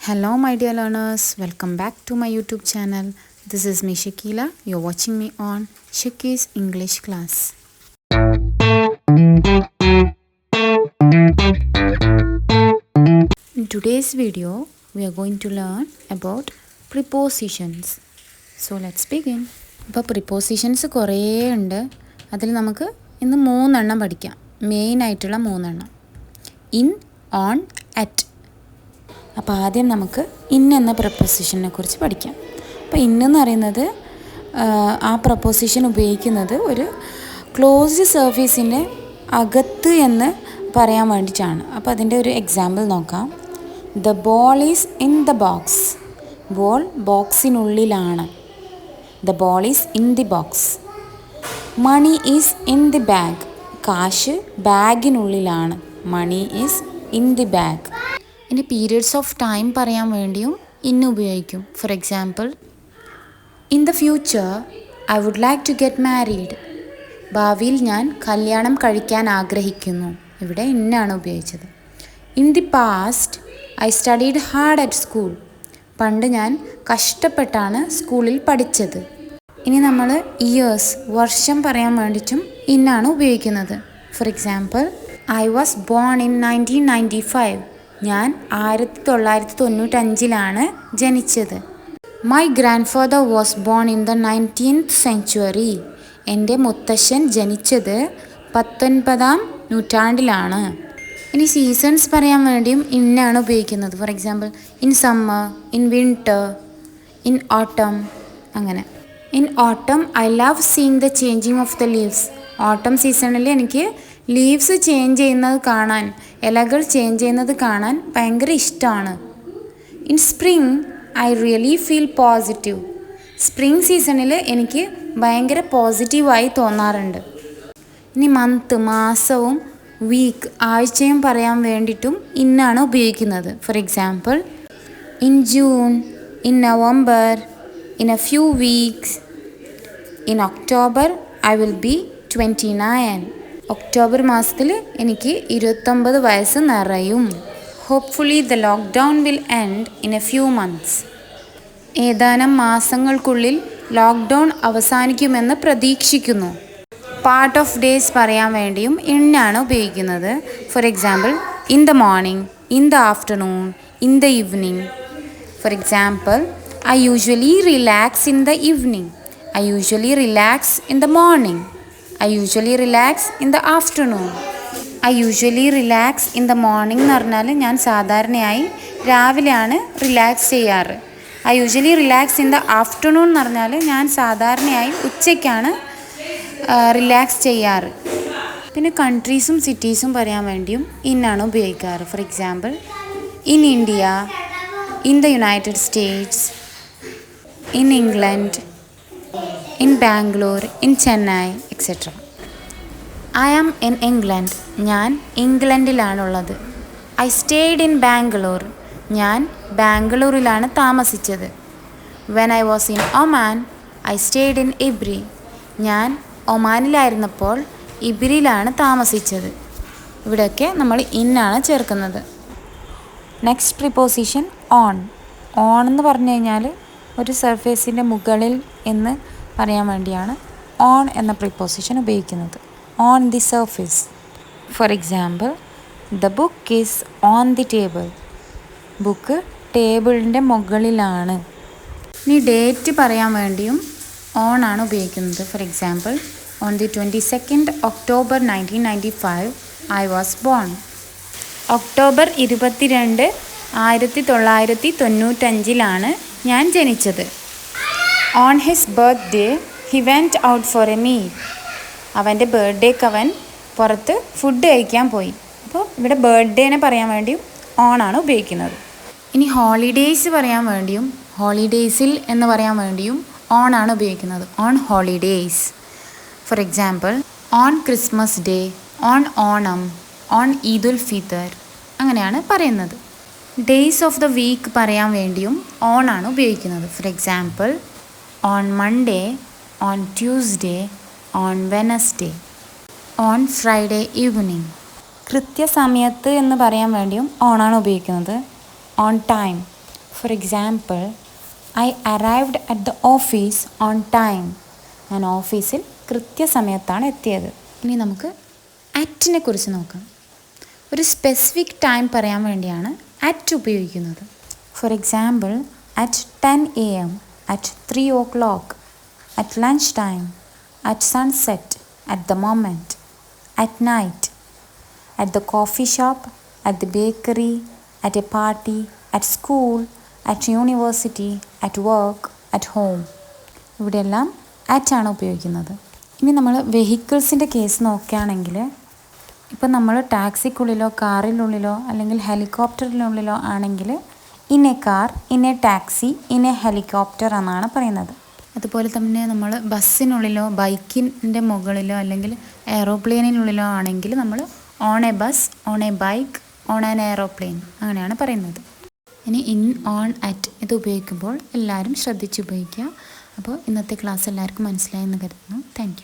Hello, my dear learners. Welcome back to my YouTube channel. This is me, Shakila. You're watching me on Shaki's English class. In today's video, we are going to learn about prepositions. So let's begin. ഇപ്പോൾ prepositions കുറേ ഉണ്ട് അതിൽ നമുക്ക് ഇന്ന് മൂന്നെണ്ണം പഠിക്കാം main ആയിട്ടുള്ള മൂന്നെണ്ണം ഇൻ ഓൺ അറ്റ് അപ്പോൾ ആദ്യം നമുക്ക് ഇൻ എന്ന പ്രപ്പോസിഷനെ കുറിച്ച് പഠിക്കാം. അപ്പോൾ ഇന്നെന്ന് പറയുന്നത് ആ, ആ പ്രപ്പോസിഷൻ ഉപയോഗിക്കുന്നത് ഒരു ക്ലോസ്ഡ് സർഫീസിന്റെ അകത്ത് എന്ന് പറയാൻ വേണ്ടിയിട്ടാണ്. അപ്പോൾ അതിന്റെ ഒരു എക്സാമ്പിൾ നോക്കാം. The ball is in the box ball ബോക്സിനുള്ളിലാണ് the ball is in the box money is in the bag കാശ് ബാഗിനുള്ളിലാണ് money is in the bag ഇനി പീരിയഡ്സ് ഓഫ് ടൈം പറയാൻ വേണ്ടിയും ഇന്ന് ഉപയോഗിക്കും. For example in the future I would like to get married ഭാവിയിൽ ഞാൻ കല്യാണം കഴിക്കാൻ ആഗ്രഹിക്കുന്നു. ഇവിടെ ഇന്നാണ് ഉപയോഗിച്ചത്. In the past I studied hard at school പണ്ട് ഞാൻ കഷ്ടപ്പെട്ടാണ് സ്കൂളിൽ പഠിച്ചത്. ഇനി നമ്മൾ ഇയേഴ്സ് വർഷം പറയാൻ വേണ്ടിയിട്ടും ഇന്നാണ് ഉപയോഗിക്കുന്നത്. For example I was born in nineteen ninety five ഞാൻ ആയിരത്തി തൊള്ളായിരത്തി തൊണ്ണൂറ്റഞ്ചിലാണ് ജനിച്ചത്. My grandfather was born in the nineteenth century എന്റെ മുത്തശ്ശൻ ജനിച്ചത് പത്തൊൻപതാം നൂറ്റാണ്ടിലാണ്. ഇനി സീസൺസ് പറയാൻ വേണ്ടിയും ഇന്നാണ് ഉപയോഗിക്കുന്നത്. For example in summer in winter in autumn അങ്ങനെ. In autumn I love seeing the changing of the leaves autumn സീസണിൽ എനിക്ക് ലീവ്സ് ചേഞ്ച് ചെയ്യുന്നത് കാണാൻ ഇലകൾ ചേഞ്ച് ചെയ്യുന്നത് കാണാൻ ഭയങ്കര ഇഷ്ടമാണ്. In spring I really feel positive spring സീസണിൽ എനിക്ക് ഭയങ്കര പോസിറ്റീവായി തോന്നാറുണ്ട്. ഇനി മന്ത് മാസവും വീക്ക് ആഴ്ചയും പറയാൻ വേണ്ടിയിട്ടും ഇന്നാണ് ഉപയോഗിക്കുന്നത്. For example in June in November in a few weeks in October I will be twenty nine October മാസത്തിൽ എനിക്ക് ഇരുപത്തൊമ്പത് വയസ്സ് നിറയും. Hopefully the lockdown will end in a few months ഏതാനും മാസങ്ങൾക്കുള്ളിൽ ലോക്ക്ഡൗൺ അവസാനിക്കുമെന്ന് പ്രതീക്ഷിക്കുന്നു. പാർട്ട് ഓഫ് ഡേയ്സ് പറയാൻ വേണ്ടിയും എണ്ണാണ് ഉപയോഗിക്കുന്നത്. For example in the morning in the afternoon in the evening for example I usually relax in the evening I usually relax in the morning I usually relax in the afternoon I usually relax in the morning എന്ന് പറഞ്ഞാൽ ഞാൻ സാധാരണയായി രാവിലെയാണ് relax ചെയ്യാറ്. I usually relax in the afternoon എന്ന് പറഞ്ഞാൽ ഞാൻ സാധാരണയായി ഉച്ചയ്ക്കാണ് റിലാക്സ് ചെയ്യാറ്. പിന്നെ കൺട്രീസും സിറ്റീസും പറയാൻ വേണ്ടിയും ഇന്നാണ് ഉപയോഗിക്കാറ്. For example in India in the United States in England in Bangalore in Chennai etcetera I am in England ഞാൻ ഇംഗ്ലണ്ടിലാണുള്ളത്. ഐ സ്റ്റേഡ് ഇൻ ബാംഗ്ലൂർ ഞാൻ ബാംഗ്ലൂരിലാണ് താമസിച്ചത്. When I was in Oman I stayed in Ibri ഞാൻ ഒമാനിലായിരുന്നപ്പോൾ ഇബ്രിയിലാണ് താമസിച്ചത്. ഇവിടെയൊക്കെ നമ്മൾ ഇന്നാണ് ചേർക്കുന്നത്. നെക്സ്റ്റ് പ്രിപ്പോസിഷൻ ഓൺ ഓൺ എന്ന് പറഞ്ഞു കഴിഞ്ഞാൽ ഒരു സർഫേസിന്റെ മുകളിൽ എന്ന് പറയാൻ വേണ്ടിയാണ് ഓൺ എന്ന പ്രിപ്പോസിഷൻ ഉപയോഗിക്കുന്നത്. On the surface for example the book is on the table book ടേബിളിന്റെ മുകളിലാണ്. ഇനി ഡേറ്റ് പറയാൻ വേണ്ടിയും ഓൺ ആണ് ഉപയോഗിക്കുന്നത്. For example on the twenty second October nineteen ninety five I was born October ഇരുപത്തിരണ്ട് ആയിരത്തി തൊള്ളായിരത്തി തൊണ്ണൂറ്റഞ്ചിലാണ് ഞാൻ ജനിച്ചത്. On his birthday he went out for a meal അവന്റെ ബർത്ത്ഡേക്ക് അവൻ പുറത്ത് ഫുഡ് കഴിക്കാൻ പോയി. അപ്പോൾ ഇവിടെ ബർത്ത്ഡേനെ പറയാൻ വേണ്ടിയും ഓൺ ആണ് ഉപയോഗിക്കുന്നത്. ഇനി ഹോളിഡേയ്സ് പറയാൻ വേണ്ടിയും ഹോളിഡേയ്സിൽ എന്ന് പറയാൻ വേണ്ടിയും ഓൺ ആണ് ഉപയോഗിക്കുന്നത്. On holidays for example on Christmas day on Onam on Eid ul Fitr അങ്ങനെയാണ് പറയുന്നത്. ഡേയ്സ് ഓഫ് ദ വീക്ക് പറയാൻ വേണ്ടിയും ഓൺ ആണ് ഉപയോഗിക്കുന്നത്. For example on Monday on Tuesday on Wednesday on Friday evening കൃത്യസമയത്ത് എന്ന് പറയാൻ വേണ്ടിയും ഓണാണ് ഉപയോഗിക്കുന്നത്. On time for example I arrived at the office on time ഞാൻ ഓഫീസിൽ കൃത്യസമയത്താണ് എത്തിയത്. ഇനി നമുക്ക് അറ്റിനെ കുറിച്ച് നോക്കാം. ഒരു സ്പെസിഫിക് ടൈം പറയാൻ വേണ്ടിയാണ് അറ്റ് ഉപയോഗിക്കുന്നത്. For example at ten A M at three o'clock at lunch time at sunset at the moment at night at the coffee shop at the bakery at a party at school at university at work at home ഇവിടെയെല്ലാം അറ്റാണ് ഉപയോഗിക്കുന്നത്. ഇനി നമ്മൾ വെഹിക്കിൾസിന്റെ case നോക്കുകയാണെങ്കിൽ ഇപ്പം നമ്മൾ ടാക്സിക്കുള്ളിലോ കാറിനുള്ളിലോ അല്ലെങ്കിൽ ഹെലികോപ്റ്ററിനുള്ളിലോ ആണെങ്കിൽ a car a taxi a helicopter എന്നാണ് പറയുന്നത്. അതുപോലെ തന്നെ നമ്മൾ ബസ്സിനുള്ളിലോ ബൈക്കിന്റെ മുകളിലോ അല്ലെങ്കിൽ എയറോപ്ലെയിനിനുള്ളിലോ ആണെങ്കിൽ നമ്മൾ on a bus on a bike on an aeroplane അങ്ങനെയാണ് പറയുന്നത്. ഇനി ഇൻ ഓൺ അറ്റ് ഇത് ഉപയോഗിക്കുമ്പോൾ എല്ലാവരും ശ്രദ്ധിച്ച് ഉപയോഗിക്കുക. അപ്പോൾ ഇന്നത്തെ ക്ലാസ് എല്ലാവർക്കും മനസ്സിലായെന്ന് കരുതുന്നു. താങ്ക്